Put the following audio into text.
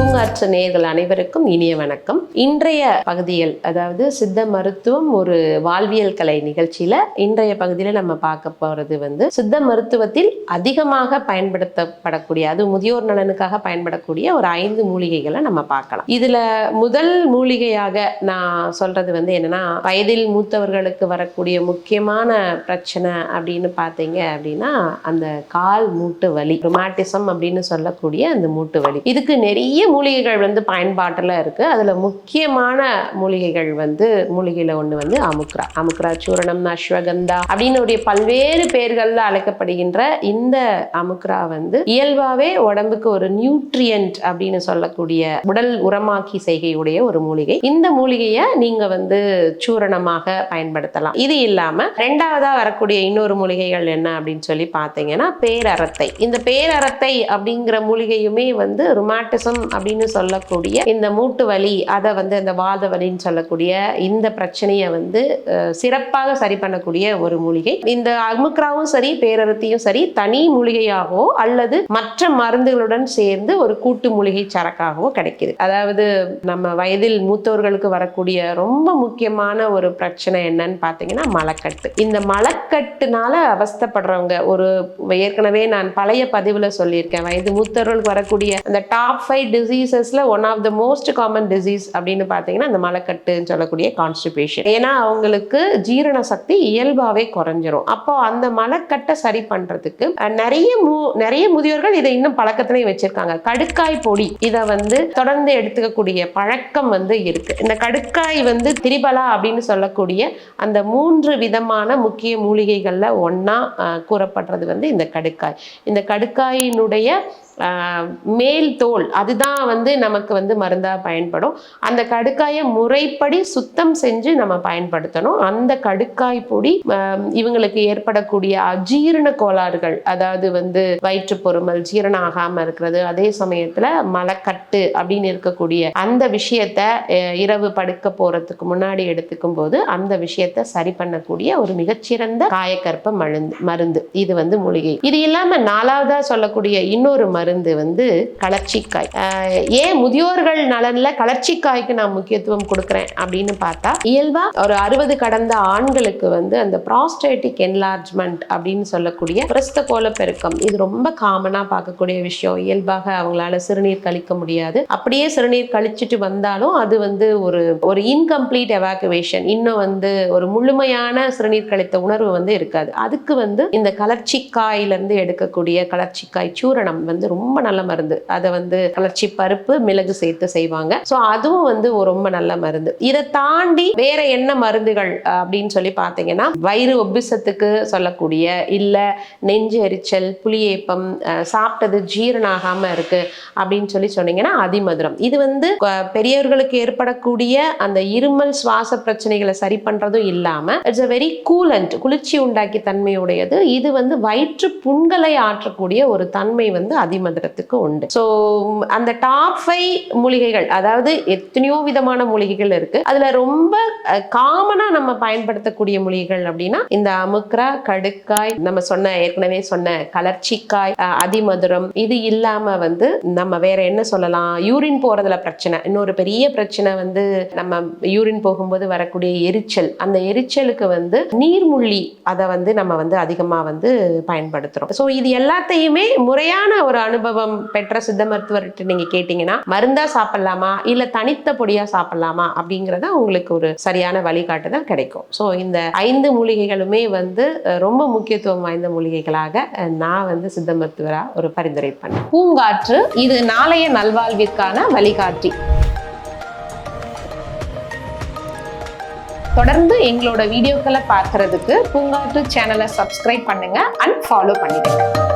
fool. பூங்காற்று நேர்கள் அனைவருக்கும் இனிய வணக்கம். இன்றைய பகுதியில் அதாவது சித்த மருத்துவம் ஒரு வாழ்வியல் கலை நிகழ்ச்சியில இன்றைய பகுதியில நம்ம பார்க்க போறது வந்து சித்த மருத்துவத்தில் அதிகமாக பயன்படுத்தப்படக்கூடிய அது முதியோர் நலனுக்காக பயன்படக்கூடிய ஒரு ஐந்து மூலிகைகளை நம்ம பார்க்கலாம். இதுல முதல் மூலிகையாக நான் சொல்றது வந்து என்னன்னா வயதில் மூத்தவர்களுக்கு வரக்கூடிய முக்கியமான பிரச்சனை அப்படின்னு பார்த்தீங்க அப்படின்னா அந்த கால் மூட்டு வலி ரொமாட்டிசம் அப்படின்னு சொல்லக்கூடிய அந்த மூட்டு வலி. இதுக்கு நிறைய மூலிகை மூலிகைகள் வந்து பயன்பாட்டில் இருக்கு. அதுல முக்கியமான மூலிகைகள் வந்து மூலிகையில ஒண்ணு வந்து அமுக்ரா அமுக்ரா சூரணம் அஸ்வகந்தா அப்படின்னு பல்வேறு பெயர்கள்ல அழைக்கப்படுகின்ற இந்த அமுக்ரா வந்து இயல்பாவே உடம்புக்கு ஒரு நியூட்ரியன்ட் அப்படின்னு சொல்லக்கூடிய உடல் உரமாக்கி செய்கையுடைய ஒரு மூலிகை. இந்த மூலிகையை நீங்க வந்து சூரணமாக பயன்படுத்தலாம். இது இல்லாம ரெண்டாவதா வரக்கூடிய இன்னொரு மூலிகைகள் என்ன அப்படின்னு சொல்லி பார்த்தீங்கன்னா பேரரத்தை இந்த பேரரத்தை அப்படிங்கிற மூலிகையுமே வந்து ருமாட்டிசம் அப்படின்னு சொல்லக்கூடிய இந்த மூட்டு வலி அதை வந்து அந்த வாத வலின்னு சொல்லக்கூடிய இந்த பிரச்சனையை வந்து சிறப்பாக சரி பண்ணக்கூடிய ஒரு மூலிகை. இந்த அமுக்ராவும் சரி பேரரத்தையும் சரி தனி மூலிகையாகவோ அல்லது மற்ற மருந்துகளுடன் சேர்ந்து ஒரு கூட்டு மூலிகை சரக்காகவோ கிடைக்கிது. அதாவது நம்ம வயதில் மூத்தவர்களுக்கு வரக்கூடிய ரொம்ப முக்கியமான ஒரு பிரச்சனை என்னன்னு பார்த்தீங்கன்னா மலக்கட்டு. இந்த மலக்கட்டுனால அவஸ்தைப்படுறவங்க ஒரு ஏற்கனவே நான் பழைய பதிவில் சொல்லியிருக்கேன் வயது மூத்தவர்களுக்கு வரக்கூடிய அந்த top five disease டிசீசஸில் one of the most common disease அப்படின்னு பார்த்தீங்கன்னா அந்த மலக்கட்டுன்னு சொல்லக்கூடிய கான்ஸ்டிபேஷன் ஏன்னா அவங்களுக்கு ஜீரண சக்தி இயல்பாகவே குறைஞ்சிரும். அப்போ அந்த மலக்கட்டை சரி பண்ணுறதுக்கு நிறைய மு நிறைய முதியோர்கள் இதை இன்னும் பழக்கத்திலையும் வச்சுருக்காங்க. கடுக்காய் பொடி இதை வந்து தொடர்ந்து எடுத்துக்கக்கூடிய பழக்கம் வந்து இருக்கு. இந்த கடுக்காய் வந்து திரிபலா அப்படின்னு சொல்லக்கூடிய அந்த மூன்று விதமான முக்கிய மூலிகைகளில் ஒன்றா கூறப்படுறது வந்து இந்த கடுக்காய். இந்த கடுக்காயினுடைய மேல் தோல் அதுதான் வந்து நமக்கு வந்து மருந்தாக பயன்படும். அந்த கடுக்காயை முறைப்படி சுத்தம் செஞ்சு நம்ம பயன்படுத்தணும். அந்த கடுக்காய் பொடி இவங்களுக்கு ஏற்படக்கூடிய அஜீரண கோளாறுகள் அதாவது வந்து வயிற்று பொறுமல் ஜீரணம் ஆகாம இருக்கிறது அதே சமயத்துல மலக்கட்டு அப்படின்னு இருக்கக்கூடிய அந்த விஷயத்த இரவு படுக்க போறதுக்கு முன்னாடி எடுத்துக்கும் போது அந்த விஷயத்த சரி பண்ணக்கூடிய ஒரு மிகச்சிறந்த காயக்கற்ப மருந்து மருந்து. இது வந்து மூலிகை. இது இல்லாம நாலாவதா சொல்லக்கூடிய இன்னொரு மருந்து வந்து கலர்ச்சிக்காய். ஏன் முதியோர்கள் நலன்ல கலர்ச்சிக்காய்க்கு நான் முக்கியத்துவம் கொடுக்குறேன் அப்படின்னு பார்த்தா இயல்பா ஒரு அறுபது கடந்த ஆண்களுக்கு வந்து அந்த ப்ராஸ்டேட்டிக் என்லார்ஜ்மெண்ட் அப்படின்னு சொல்லக்கூடிய பிரஸ்த கோல பெருக்கம். இது ரொம்ப காமனா பார்க்கக்கூடிய விஷயம். இயல்பாக அவங்களால சிறுநீர் கழிக்க முடியாது. அப்படியே சிறுநீர் கழிச்சிட்டு வந்தாலும் அது வந்து ஒரு ஒரு இன்கம்ப்ளீட் எவாக்குவேஷன் இன்னும் வந்து ஒரு முழுமையான சிறுநீர் கழித்த உணர்வு வந்து இருக்காது. அதுக்கு வந்து இந்த கலர்ச்சிக்காயிலிருந்து எடுக்கக்கூடிய கலர்ச்சிக்காய் சூரணம் வந்து ரொம்ப ரொம்ப நல்ல மருந்து. அதை வந்து கலர்ச்சி பருப்பு மிளகு சேர்த்து செய்வாங்க. ஸோ அதுவும் வந்து ரொம்ப நல்ல மருந்து. இதை தாண்டி வேற என்ன மருந்துகள் அப்படின்னு சொல்லி பார்த்தீங்கன்னா வயிறு ஒபிசத்துக்கு சொல்லக்கூடிய இல்ல நெஞ்சு எரிச்சல் புளியேப்பம் சாப்பிட்டது ஜீரணம் இருக்கு அப்படின்னு சொல்லி சொன்னீங்கன்னா அதிமதுரம். இது வந்து பெரியவர்களுக்கு ஏற்படக்கூடிய அந்த இருமல் சுவாச பிரச்சனைகளை சரி பண்றதும் இல்லாம இட்ஸ் அ வெரி கூலண்ட் குளிர்ச்சி உண்டாக்கி தன்மையுடையது. இது வந்து வயிற்று புண்களை ஆற்றக்கூடிய ஒரு தன்மை வந்து அதிமதுரத்துக்கு உண்டு. ஸோ அந்த டாப் ஃபைவ் மூலிகைகள் அதாவது எத்தனையோ விதமான மூலிகைகள் இருக்கு. அதுல ரொம்ப காமனா நம்ம பயன்படுத்தக்கூடிய மூலிகைகள் அப்படின்னா இந்த அமுக்ரா கடுக்காய் நம்ம சொன்ன ஏற்கனவே சொன்ன கலர்ச்சிக்காய் அதிமதுரம் இது இல்லாம வந்து நம்ம வேற என்ன சொல்லலாம் யூரின் போறதுல பிரச்சனை. இன்னொரு பெரிய பிரச்சனை வந்து நம்ம யூரின் போகும்போது வரக்கூடிய எரிச்சல். அந்த எரிச்சலுக்கு வந்து நீர்முள்ளி அதை வந்து நம்ம வந்து அதிகமா வந்து பயன்படுத்துறோம். ஸோ இது எல்லாத்தையுமே முறையான ஒரு அனுபவம் பெற்ற சித்த மருத்துவர்கிட்ட நீங்க கேட்டீங்கன்னா மருந்தா சாப்பிடலாமா? இல்ல தனித்த பொடியா சாப்பிடலாமா? அப்படிங்கறத உங்களுக்கு ஒரு சரியான வழிகாட்டுதல் கிடைக்கும். ஸோ இந்த ஐந்து மூலிகைகளுமே வந்து ரொம்ப முக்கியத்துவம் வாய்ந்த மூலிகைகளாக நான் வந்து சித்த மருத்துவரா ஒரு பரிந்துரை பண்ணேன். பூங்காற்று இது நாளைய நல்வாழ்விற்கான வழிகாட்டி. தொடர்ந்து எங்களோட வீடியோக்களை பார்க்கறதுக்கு பூங்காற்று சேனலை சப்ஸ்கிரைப் பண்ணுங்க அண்ட் ஃபாலோ பண்ணிடுங்க.